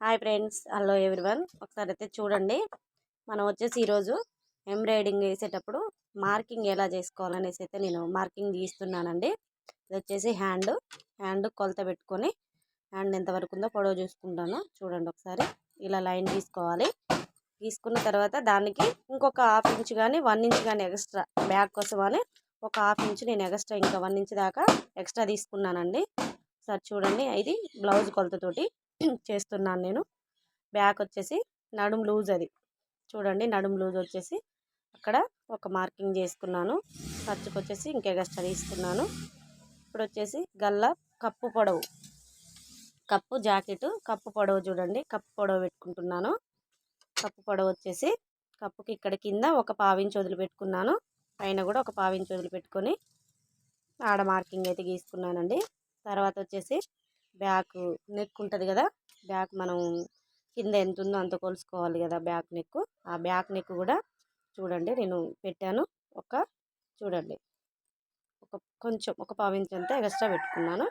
Hi friends hello everyone. ఒకసారి అయితే చూడండి. మనం వచ్చేసి ఈరోజు ఎంబ్రాయిడింగ్ వేసేటప్పుడు మార్కింగ్ ఎలా చేసుకోవాలనేసి అయితే నేను మార్కింగ్ తీస్తున్నానండి ఇది వచ్చేసి హ్యాండ్. హ్యాండ్ కొలత పెట్టుకొని హ్యాండ్ ఎంతవరకు ఉందో పొడవు చూసుకుంటాను. చూడండి ఒకసారి. ఇలా లైన్ తీసుకోవాలి తీసుకున్న తర్వాత దానికి ఇంకొక హాఫ్ ఇంచ్ కానీ వన్ ఇంచ్ కానీ ఎక్స్ట్రా బ్యాగ్ కోసం అని ఒక హాఫ్ ఇంచ్ నేను ఎక్స్ట్రా ఇంకా వన్ ఇంచ్ దాకా ఎక్స్ట్రా తీసుకున్నానండి. సార్ చూడండి. ఇది బ్లౌజ్ కొలతతోటి. చేస్తున్నాను నేను. బ్యాక్ వచ్చేసి నడుం లూజ్ అది. చూడండి నడుము లూజ్ వచ్చేసి అక్కడ ఒక మార్కింగ్ చేసుకున్నాను. ఖర్చుకు వచ్చేసి ఇంకే తీసుకున్నాను ఇప్పుడు వచ్చేసి గల్ల కప్పు పొడవు. కప్పు జాకెట్ కప్పు పొడవు చూడండి. కప్పు పొడవు పెట్టుకుంటున్నాను. కప్పు పొడవు వచ్చేసి కప్పుకి ఇక్కడ కింద ఒక పావించి వదిలిపెట్టుకున్నాను. పైన కూడా ఒక పావించి వదిలిపెట్టుకొని ఆడ మార్కింగ్ అయితే గీసుకున్నానండి. తర్వాత వచ్చేసి బ్యాక్ నెక్ ఉంటుంది కదా బ్యాక్ మనం కింద ఎంత ఉందో అంత కొలుసుకోవాలి కదా బ్యాక్ నెక్. ఆ బ్యాక్ నెక్ కూడా చూడండి నేను పెట్టాను. ఒక చూడండి. ఒక కొంచెం ఒక పావించ్ అంతా ఎక్స్ట్రా పెట్టుకున్నాను.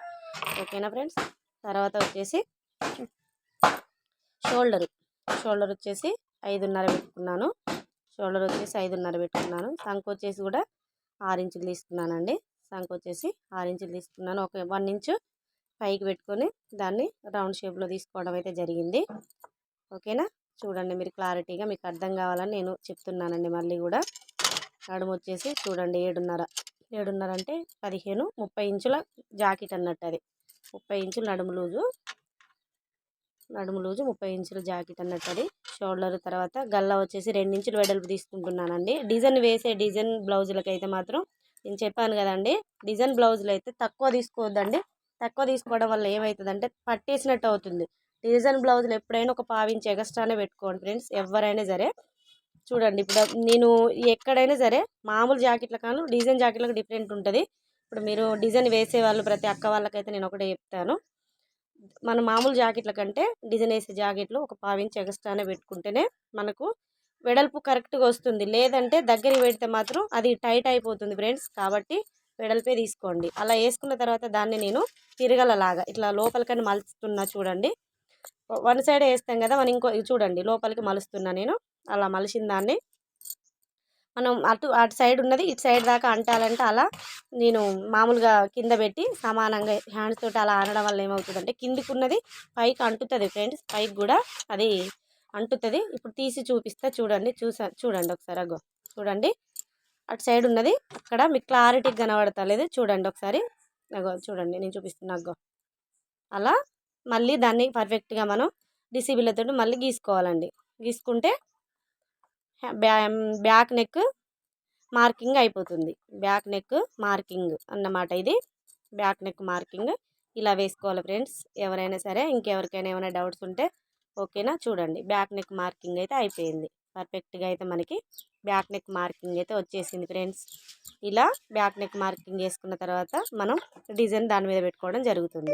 ఓకేనా ఫ్రెండ్స్? తర్వాత వచ్చేసి షోల్డర్. షోల్డర్ వచ్చేసి ఐదున్నర పెట్టుకున్నాను. షోల్డర్ వచ్చేసి ఐదున్నర పెట్టుకున్నాను. సంఖ వచ్చేసి కూడా ఆరు ఇంచులు తీసుకున్నానండి. సంఖ వచ్చేసి ఆరు ఇంచులు తీసుకున్నాను. ఒక వన్ ఇంచు పైకి పెట్టుకొని దాన్ని రౌండ్ షేప్లో తీసుకోవడం అయితే జరిగింది. ఓకేనా? చూడండి మీరు క్లారిటీగా మీకు అర్థం కావాలని నేను చెప్తున్నానండి మళ్ళీ కూడా. నడుము వచ్చేసి చూడండి ఏడున్నర. ఏడున్నర అంటే పదిహేను ముప్పై ఇంచుల జాకెట్ అన్నట్టు అది. ముప్పై ఇంచుల నడుము లూజు. నడుము లూజు ముప్పై ఇంచుల జాకెట్ అన్నట్టు అది. షోల్డర్ తర్వాత గల్ల వచ్చేసి రెండించులు వెడల్పు తీసుకుంటున్నానండి. డిజైన్ వేసే డిజైన్ బ్లౌజులకి అయితే మాత్రం నేను చెప్పాను కదండి డిజైన్ బ్లౌజులు అయితే తక్కువ తీసుకోవద్దండి. తక్కువ తీసుకోవడం వల్ల ఏమవుతుందంటే పట్టేసినట్టు అవుతుంది. డిజైన్ బ్లౌజులు ఎప్పుడైనా ఒక పావించి ఎగస్ట్రానే పెట్టుకోండి ఫ్రెండ్స్ ఎవరైనా సరే. చూడండి ఇప్పుడు నేను ఎక్కడైనా సరే మామూలు జాకెట్ల కాను డిజైన్ జాకెట్లకు డిఫరెంట్ ఉంటుంది. ఇప్పుడు మీరు డిజైన్ వేసే వాళ్ళు ప్రతి అక్క వాళ్ళకైతే నేను ఒకటే చెప్తాను. మన మామూలు జాకెట్ల కంటే డిజైన్ వేసే జాకెట్లు ఒక పావించి ఎగస్ట్రానే పెట్టుకుంటేనే మనకు వెడల్పు కరెక్ట్గా వస్తుంది. లేదంటే దగ్గరికి పెడితే మాత్రం అది టైట్ అయిపోతుంది ఫ్రెండ్స్. కాబట్టి వెడల్పే తీసుకోండి. అలా వేసుకున్న తర్వాత దాన్ని నేను తిరగలలాగా ఇట్లా లోపలికని మలుస్తున్నా చూడండి. వన్ సైడ్ వేస్తాం కదా మనం ఇంకో చూడండి. లోపలికి మలుస్తున్నా నేను. అలా మలిసిన దాన్ని మనం అటు అటు సైడ్ ఉన్నది ఇటు సైడ్ దాకా అంటాలంటే అలా నేను మామూలుగా కింద పెట్టి సమానంగా హ్యాండ్స్ తోటి అలా అనడం వల్ల ఏమవుతుందంటే కిందికి ఉన్నది పైకి అంటుతుంది ఫ్రెండ్స్. పైకి కూడా అది అంటుతుంది. ఇప్పుడు తీసి చూపిస్తా చూడండి. చూసా చూడండి ఒకసారి అగో. చూడండి. అటు సైడ్ ఉన్నది. అక్కడ మీకు క్లారిటీగా కనబడతలేదు. చూడండి ఒకసారి. అగో చూడండి. నేను చూపిస్తున్నా అగ్గో అలా మళ్ళీ దాన్ని పర్ఫెక్ట్గా మనం డిసిబిలతో మళ్ళీ గీసుకోవాలండి. గీసుకుంటే బ్యాక్ నెక్ మార్కింగ్ అయిపోతుంది. బ్యాక్ నెక్ మార్కింగ్ అన్నమాట ఇది. బ్యాక్ నెక్ మార్కింగ్ ఇలా వేసుకోవాలి ఫ్రెండ్స్. ఎవరైనా సరే ఇంకెవరికైనా ఏమైనా డౌట్స్ ఉంటే ఓకేనా? చూడండి. బ్యాక్ నెక్ మార్కింగ్ అయితే అయిపోయింది. పర్ఫెక్ట్గా అయితే మనకి బ్యాక్ నెక్ మార్కింగ్ అయితే వచ్చేసింది ఫ్రెండ్స్. ఇలా బ్యాక్ నెక్ మార్కింగ్ చేసుకున్న తర్వాత మనం డిజైన్ దాని మీద పెట్టుకోవడం జరుగుతుంది.